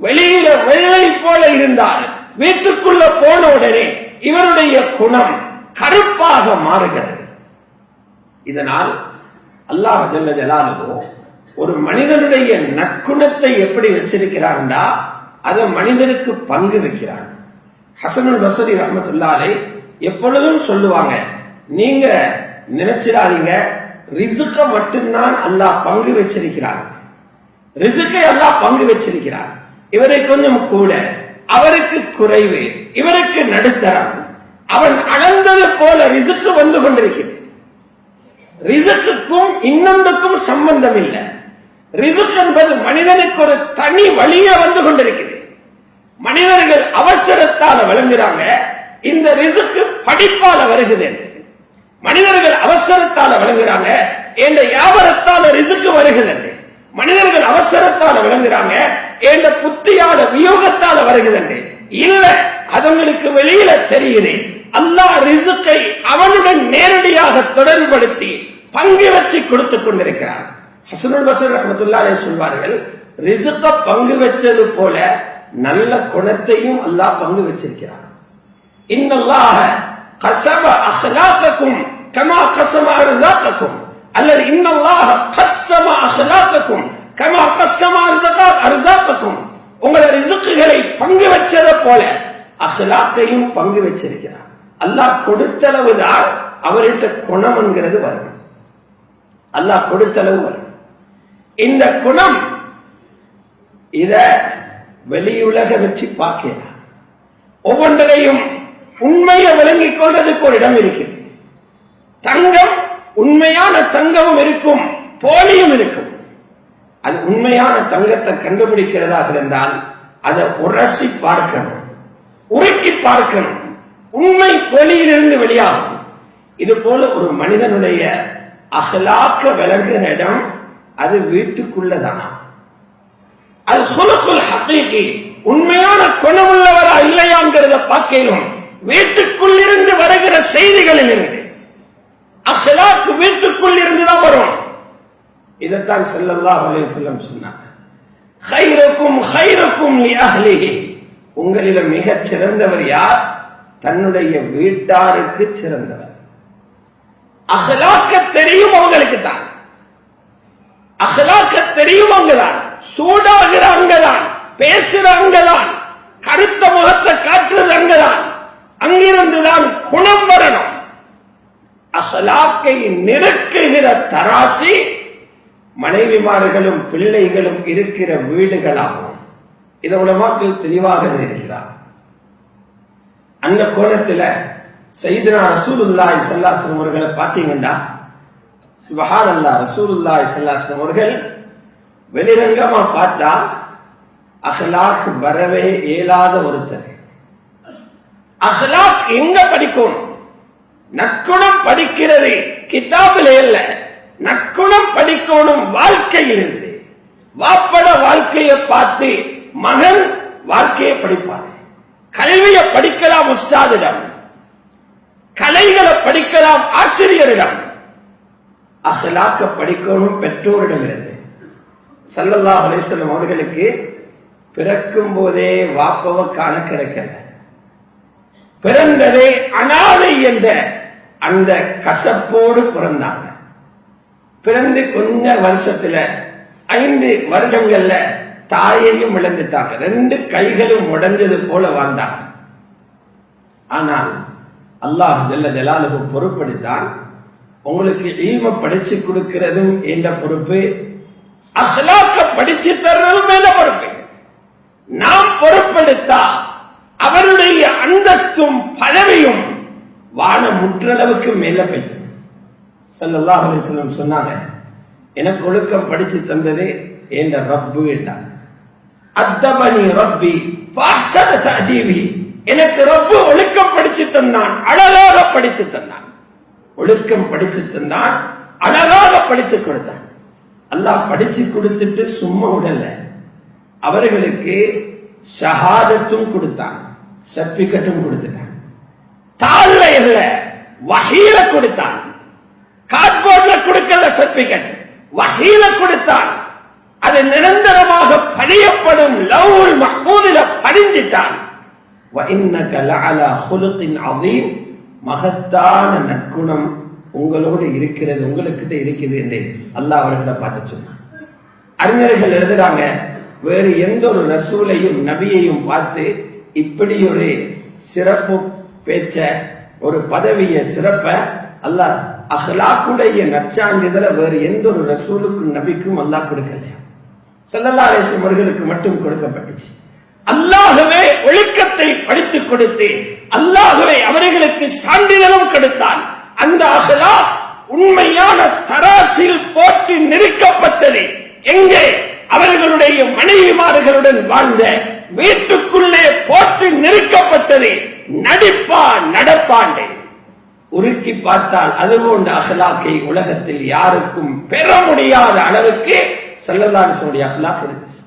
வெளியில வெள்ளை போல இருந்தார். வீட்டுக்குள்ள போன உடனே இவருடைய குணம் கருப்பாக மாறுகிறது. இதனால் அல்லாஹ் ஜல்ல ஒரு மனிதனுடைய நற்குணத்தை எப்படி வச்சிருக்கிறார்டா அதை மனிதனுக்கு பங்கு வைக்கிறான். ஹசனுல் வசதி ரஹமத்துல்லாலே எப்பொழுதும் சொல்லுவாங்க நீங்க நினைச்சிடாதீங்க ரிசுக்க மட்டும்தான் அல்லாஹ் பங்கு வச்சிருக்கிறான். ரிசுக்கை அல்லாஹ் பங்கு வச்சிருக்கிறான். இவரை கொஞ்சம் கூட அவருக்கு குறைவு இவருக்கு நடுத்தரம் அவன் அளந்தது போல ரிசுக்கு வந்து கொண்டிருக்கிறது ரிசுக்குக்கும் இன்னொன்றுக்கும் சம்பந்தம் இல்லை ரிசுக் என்பது மனிதனுக்கு ஒரு தனி வழியா வந்து கொண்டிருக்குது மனிதர்கள் அவசரத்தால வழங்குறாங்க இந்த ரிசுக்கு படிப்பால வருகிறது என்று. மனிதர்கள் அவசரத்தால விளங்குறாங்க என்ற வியாபாரத்தால ரிசுக்கு வருகிறது என்று. மனிதர்கள் அவசரத்தால விளங்குறாங்க என்ற புத்தியால வியோகத்தால வருகிறேன். இல்ல அதுங்களுக்கு வெளியில தெரிகிறேன் அல்லாஹ் ரிசுக்கை அவனுடன் நேரடியாக தொடர்படுத்தி பங்கு வச்சு கொடுத்து கொண்டிருக்கிறான். ஹசனுல் பசர் ரஹமத்துல்லாலே சொல்வார்கள் ரிசுக்க பங்கு வச்சது போல நல்ல குணத்தையும் அல்லாஹ் பங்கு வச்சிருக்கிறான். இன்னல்லாஹ கசப அஹ்லாக்கக்கும் கமா கசம அர்சாக்கக்கும் அல்லது இன்னல்லாஹ கசம அஹ்லாக்கக்கும் கமா கசம அர்சாக்கக்கும் உங்களோட ரிசுக்குகளை பங்கு வச்சதை போல அஹ்லாக்கையும் பங்கு வச்சிருக்கிறார். அல்லாஹ் கொடுத்தளவுதான் அவர்கிட்ட குணம் என்கிறது வரும். அல்லாஹ் கொடுத்தளவு வரும். இந்த குணம் இத வெளியுலக வச்சு பார்க்கலாம் ஒவ்வொன்றையும் உண்மையை விளங்கிக் கொள்றதுக்கு ஒரு இடம் இருக்குது. தங்கம் உண்மையான தங்கமும் இருக்கும் போலியும் இருக்கும். அது உண்மையான தங்கத்தை கண்டுபிடிக்கிறதாக இருந்தால் அதை உரசி பார்க்கணும். உருக்கி பார்க்கணும். உண்மை வெளியிலிருந்து வெளியாகும். இது போல ஒரு மனிதனுடைய அகலாக்க விலங்குகிற இடம் அது வீட்டுக்குள்ளதானா? அது சுலக்குல் ஹக்கீகி உண்மையான குணமுள்ளவரா இல்லையாங்கிறத பார்க்கலும் வீட்டுக்குள்ளிருந்து வருகிற செய்திகளில் இருந்து அகலாக்கு வீட்டுக்குள் இருந்து தான் வரும். இதைத்தான் செல்லல்லா அலே செல்லம் சொன்னாங்க. ஹைரக்கும் ஹைரக்கும் உங்களில மிகச் சிறந்தவர் யார்? தன்னுடைய வீட்டாருக்கு சிறந்தவர். அகலாக்க தெரியும் அவங்களுக்கு தான். அகலாக்க தெரியும் அங்கதான் சூடாகிற அங்கதான் பேசுற அங்கதான் கருத்த முகத்தை காட்டுறது அங்கதான் அங்கிருந்துதான் குணம் வரணும். அகலாக்கை நெருக்குகிற தராசி மனைவிமார்களும் பிள்ளைகளும் இருக்கிற வீடுகளாகும். இதை உலமாக்கள் தெளிவாக இருக்கிறார் அந்த கோணத்துல சைதனா ரசூலுல்லாய் சல்லாசன் அவர்களை பார்த்தீங்கன்னா சிவஹான் அல்லா ரசூலுல்லாய் சல்லாசன் அவர்கள் வெளிரங்கமா பார்த்தா அஹ்லாக் வரவே இயலாத ஒருத்தர். அஹ்லாக் எங்க படிக்கும்? நற்குணம் படிக்கிறது. கிதாபில் இல்ல. நற்குணம் படிக்கணும் வாழ்க்கையில் இருந்து வாப்பட வாழ்க்கையை பார்த்து மகன் வாழ்க்கையை படிப்பார். கல்வியை படிக்கலாம் உஸ்தாதிடம். கலைகளை படிக்கலாம் ஆசிரியரிடம். அகலாக்க படிக்கணும் பெற்றோரிடம் இருந்து சல்லல்லா அலைஹி அவர்களுக்கு பிறக்கும் போதே வாப்பவ காண கிடைக்கல. பிறந்ததே அனாதை என்ற அந்த கசப்போடு பிறந்தாங்க. பிறந்து கொஞ்ச வருஷத்துல ஐந்து வருடங்கள்ல தாயையும் இழந்துட்டாங்க. ரெண்டு கைகளும் உடஞ்சது போல வாழ்ந்தாங்க. ஆனால் அல்லாஹ் ஜல்ல ஜலாலுக்கு பொறுப்படுத்தான் உங்களுக்கு ஈம படிச்சு கொடுக்கிறதும் என்ற பொறுப்பு அசலாக்க படிச்சு தர்றதும் என்ற பொறுப்பு. நாம் பொறுப்பெடுத்தா அவருடைய அந்தஸ்தும் பதவியும் வான முற்றளவுக்கு மேல பெற்று சல்லாஹ் அலைஹி சொன்னாங்க எனக்கு ஒழுக்கம் படிச்சு தந்தது என்ற ரப்பு என்றார். அத்தபனி ரப்பி ஃபாஹ்சன எனக்கு ரப்பு ஒழுக்கம் படிச்சு தந்தான் அழகாக படித்து தந்தான். ஒழுக்கம் படித்து தந்தான் அழகாக படித்து கொடுத்தான். அல்லாஹ் படிச்சு கொடுத்துட்டு சும்மா விடல. அவர்களுக்கு ஷஹாதத்தும் கொடுத்தான் சர்டிபிகேட்டும் கொடுத்துட்டான். தாழ்ல இல்ல வகையில கொடுத்தான். சர்டிபிகேட் வகையில கொடுத்தான் அது நிரந்தரமாக படியப்படும் லவுல் மஹூதில படிஞ்சிட்டான் மகத்தான நற்குணம் உங்களோடு இருக்கிறது உங்களுக்கிட்ட இருக்குது என்று அல்லாஹ் அவர்களை பார்த்து சொன்னார் அறிஞர்கள் எழுதுறாங்க வேறு எந்த ஒரு ரசூலையும் நபியையும் பார்த்து இப்படி ஒரு சிறப்பு பேச்ச ஒரு பதவியை சிறப்ப அல்லாஹ் அஹ்லாக்குடைய நற்சான்றிதழை வேறு எந்த ஒரு ரசூலுக்கும் நபிக்கும் அல்லாஹ் கொடுக்கலையா? ஸல்லல்லாஹு முருகனுக்கு அவர்களுக்கு மட்டும் கொடுக்கப்பட்டுச்சு. அல்லாகவே ஒழுக்கத்தை படித்துக் கொடுத்து அல்லாகவே அவர்களுக்கு சான்றிதழும் கொடுத்தான் அந்த அகலா உண்மையான தராசில் போட்டு நெருக்கப்பட்டது. எங்கே? அவர்களுடைய மனைவிமார்களுடன் வாழ்ந்த வீட்டுக்குள்ளே போட்டு நெருக்கப்பட்டது. நடிப்பா நடப்பாண்டே. உருக்கி பார்த்தால் அது போன்ற அகலாக்கை உலகத்தில் யாருக்கும் பெற முடியாத அளவுக்கு செல்லல்லாசுடைய அகலாக் இருக்கு.